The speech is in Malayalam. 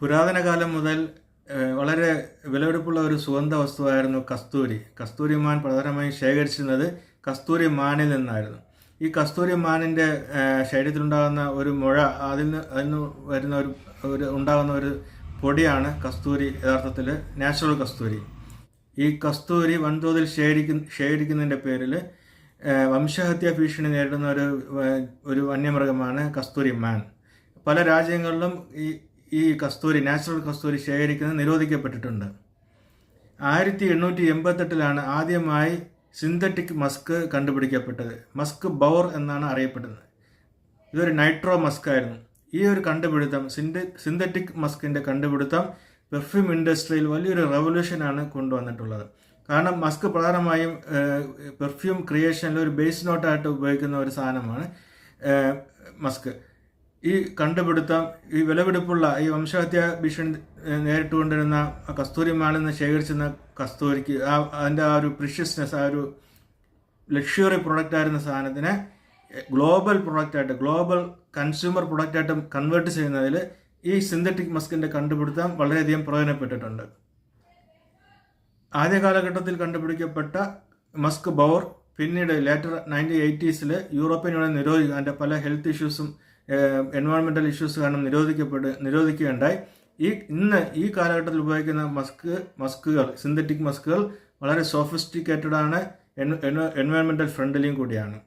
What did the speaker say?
പുരാതന കാലം മുതൽ വളരെ വിലപിടിപ്പുള്ള ഒരു സുഗന്ധ വസ്തുവായിരുന്നു കസ്തൂരി. കസ്തൂരി മാൻ പ്രധാനമായും ശേഖരിച്ചിരുന്നത് കസ്തൂരി മാനിൽ നിന്നായിരുന്നു. ഈ കസ്തൂരി മാനിന്റെ ശരീരത്തിലുണ്ടാകുന്ന ഒരു മുഴ അതിൽ നിന്ന് അതിൽ നിന്ന് വരുന്ന ഒരു ഒരു ഉണ്ടാകുന്ന ഒരു പൊടിയാണ് കസ്തൂരി യഥാർത്ഥത്തിൽ നാച്ചുറൽ കസ്തൂരി. ഈ കസ്തൂരി വൻതോതിൽ ശേഖരിക്കുന്ന ശേഖരിക്കുന്നതിന്റെ പേരിൽ വംശഹത്യ ഭീഷണി നേരിടുന്ന ഒരു ഒരു വന്യമൃഗമാണ് കസ്തൂരി മാൻ. പല രാജ്യങ്ങളിലും ഈ ഈ കസ്തൂരി നാച്ചുറൽ കസ്തൂരി ശേഖരിക്കുന്നത് നിരോധിക്കപ്പെട്ടിട്ടുണ്ട്. ആയിരത്തി എണ്ണൂറ്റി എൺപത്തെട്ടിലാണ് ആദ്യമായി സിന്തറ്റിക് മസ്ക് കണ്ടുപിടിക്കപ്പെട്ടത്. മസ്ക് ബൗർ എന്നാണ് അറിയപ്പെടുന്നത്. ഇതൊരു നൈട്രോ മസ്ക് ആയിരുന്നു. ഈ ഒരു കണ്ടുപിടുത്തം സിന്ത സിന്തറ്റിക് മസ്കിന്റെ കണ്ടുപിടുത്തം പെർഫ്യൂം ഇൻഡസ്ട്രിയിൽ വലിയൊരു റെവല്യൂഷനാണ് കൊണ്ടുവന്നിട്ടുള്ളത്. കാരണം മസ്ക് പ്രധാനമായും പെർഫ്യൂം ക്രിയേഷനിൽ ഒരു ബേസ് നോട്ടായിട്ട് ഉപയോഗിക്കുന്ന ഒരു സാധനമാണ് മസ്ക്. ഈ കണ്ടുപിടുത്തം ഈ വിലപിടിപ്പുള്ള ഈ വംശഹത്യ ഭീഷണി നേരിട്ടുകൊണ്ടിരുന്ന കസ്തൂരിമാളിൽ നിന്ന് ശേഖരിച്ചിരുന്ന കസ്തൂരിക്ക് ആ അതിന്റെ ആ ഒരു പ്രിഷ്യസ്നെസ് ആ ഒരു ലക്ഷറി പ്രൊഡക്റ്റ് ആയിരുന്ന സാധനത്തിനെ ഗ്ലോബൽ പ്രൊഡക്റ്റായിട്ട് ഗ്ലോബൽ കൺസ്യൂമർ പ്രൊഡക്റ്റായിട്ട് കൺവേർട്ട് ചെയ്യുന്നതിൽ ഈ സിന്തറ്റിക് മസ്കിന്റെ കണ്ടുപിടുത്തം വളരെയധികം പ്രയോജനപ്പെട്ടിട്ടുണ്ട്. ആദ്യ കാലഘട്ടത്തിൽ കണ്ടുപിടിക്കപ്പെട്ട മസ്ക് ബൗർ പിന്നീട് ലേറ്റർ നയന്റീൻ എയ്റ്റീസിൽ യൂറോപ്യൻ യൂണിയൻ നിരോധിക്കുക അതിന്റെ പല ഹെൽത്ത് ഇഷ്യൂസും എൻവയോൺമെന്റൽ ഇഷ്യൂസ് കാരണം നിരോധിക്കപ്പെട്ട് നിരോധിക്കുകയുണ്ടായി. ഈ ഇന്ന് ഈ കാലഘട്ടത്തിൽ ഉപയോഗിക്കുന്ന മസ്ക് മസ്കുകൾ സിന്തറ്റിക് മസ്കുകൾ വളരെ സോഫിസ്റ്റിക്കേറ്റഡ് ആണ് എൻവയോൺമെന്റൽ ഫ്രണ്ട്ലിയും കൂടിയാണ്.